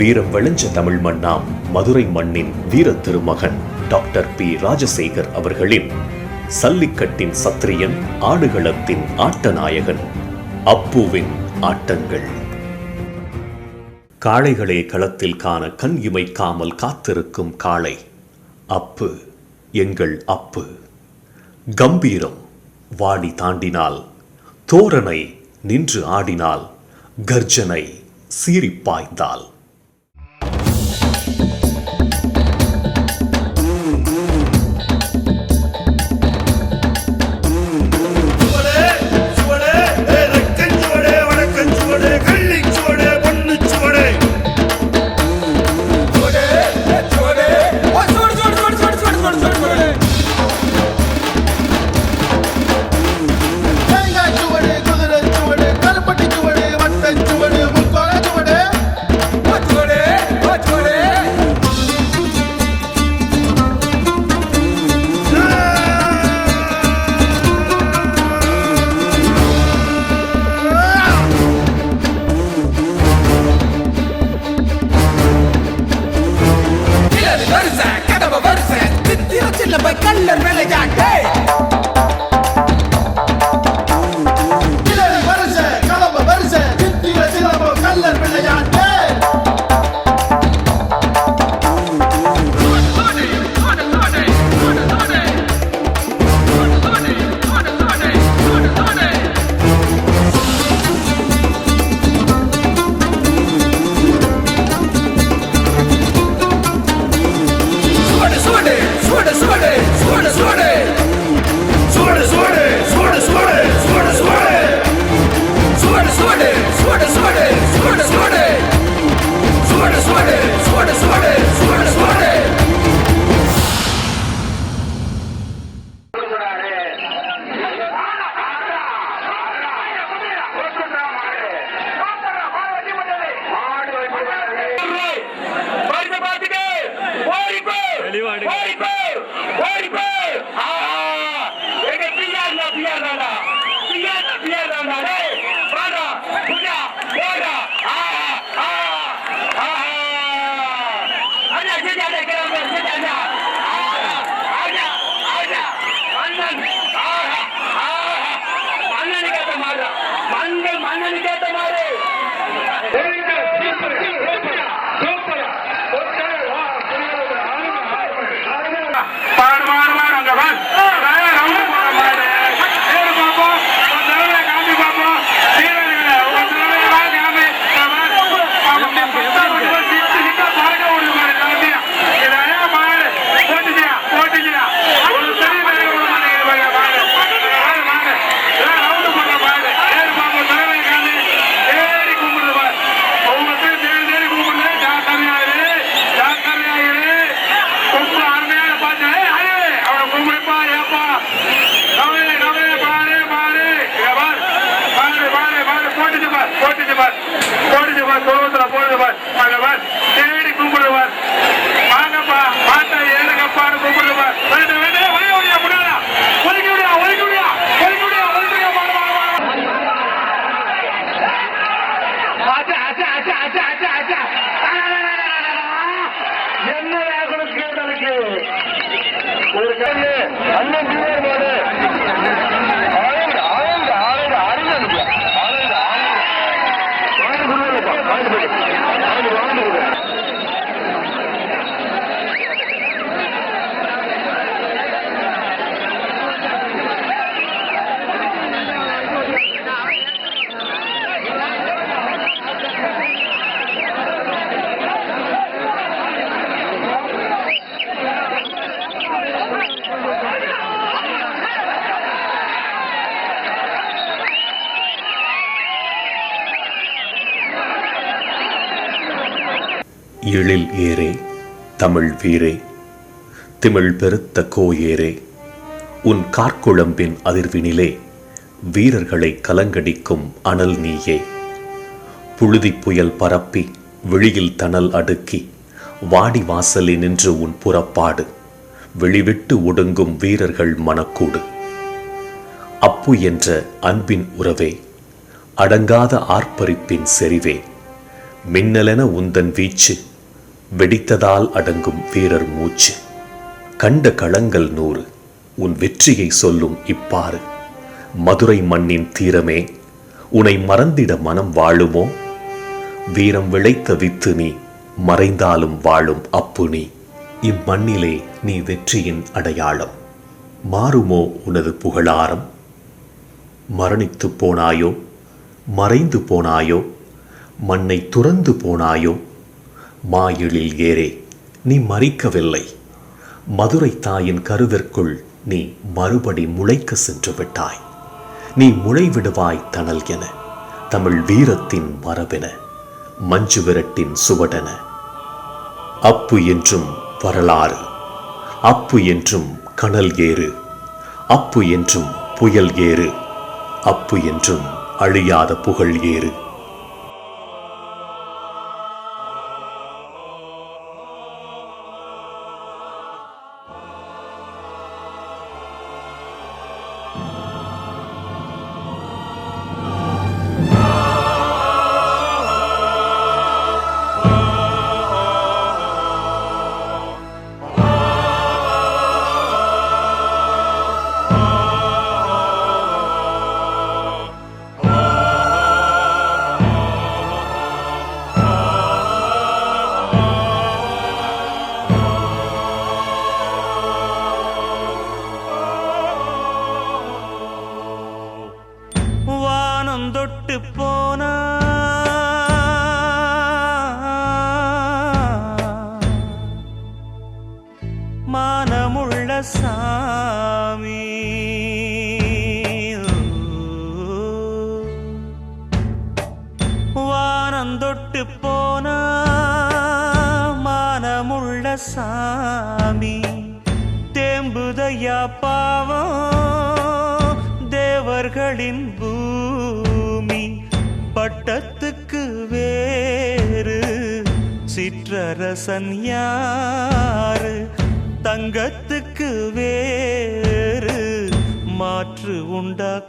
வீரம் விளைஞ்ச தமிழ் மண்ணாம் மதுரை மண்ணின் வீர திருமகன் டாக்டர் பி. ராஜசேகர் அவர்களின் சல்லிக்கட்டின் சத்திரியன் ஆடுகளத்தின் ஆட்டநாயகன் அப்புவின் ஆட்டங்கள். காளைகளே களத்தில் காண கண் இமைக்காமல் காத்திருக்கும் காளை அப்பு எங்கள் அப்பு. கம்பீரம் வாடி தாண்டினால் தோரணை நின்று ஆடினால் கர்ஜனை சீறிப்பாய்ந்தால் குடும்பத்துல போடுவார் பகவான் தேடி கும்பிடுவார் வாங்கப்பா மாட்டா ஏழுங்கப்பான்னு கும்பிடுவார் வேண்டு வேண்டு வழி வழியா முடியாதா ஒதுக்கி விடியா ஒதுக்கி விடியா ஒதுக்கி விடியா ஒதுக்கி என்ன ஒரு கல்வி அண்ணன் எழில் ஏரே தமிழ் வீரே திமிழ் பெருத்த கோயேரே உன் கார்குழம்பின் அதிர்வினிலே வீரர்களை கலங்கடிக்கும் அனல் நீயே. புழுதி புயல் பரப்பி விழியில் தணல் அடுக்கி வாடி வாசலில் நின்று உன் புறப்பாடு. வெளிவிட்டு ஒடுங்கும் வீரர்கள் மனக்கூடு. அப்பு என்ற அன்பின் உறவே அடங்காத ஆர்ப்பரிப்பின் செறிவே மின்னலென உந்தன் வீச்சு வெடித்ததால் அடங்கும் வீரர் மூச்சு. கண்ட களங்கள் நூறு உன் வெற்றியை சொல்லும் இப்பாறு. மதுரை மண்ணின் தீரமே உனை மறந்திட மனம் வாழுமோ? வீரம் விளைத்த வித்து நீ மறைந்தாலும் வாழும் அப்பு நீ. இம்மண்ணிலே நீ வெற்றியின் அடையாளம். மாறுமோ உனது புகழாரம்? மரணித்து போனாயோ? மறைந்து போனாயோ? மண்ணை துறந்து போனாயோ? மாயிலில் ஏறே நீ மறிக்கவில்லை. மதுரை தாயின் கருவிற்குள் நீ மறுபடி முளைக்க சென்று விட்டாய். நீ முளைவிடுவாய் தணல் என தமிழ் வீரத்தின் மரபென மஞ்சு விரட்டின் சுவடென. அப்பு என்றும் வரலாறு அப்பு என்றும் கனல் ஏறு. அப்பு என்றும் புயல் ஏறு. அப்பு என்றும் அழியாத புகழ் ஏறு. மானமுள்ள சாமி. வானந்தொட்டு போன மானமுள்ள சாமி. தேம்புதையா பாவம் தேவர்களின் பூமி. பட்டத்துக்கு வேறு சிற்றரசன் யார்? தங்கத்துக்கு வேறு மாற்று உண்டாக்கூ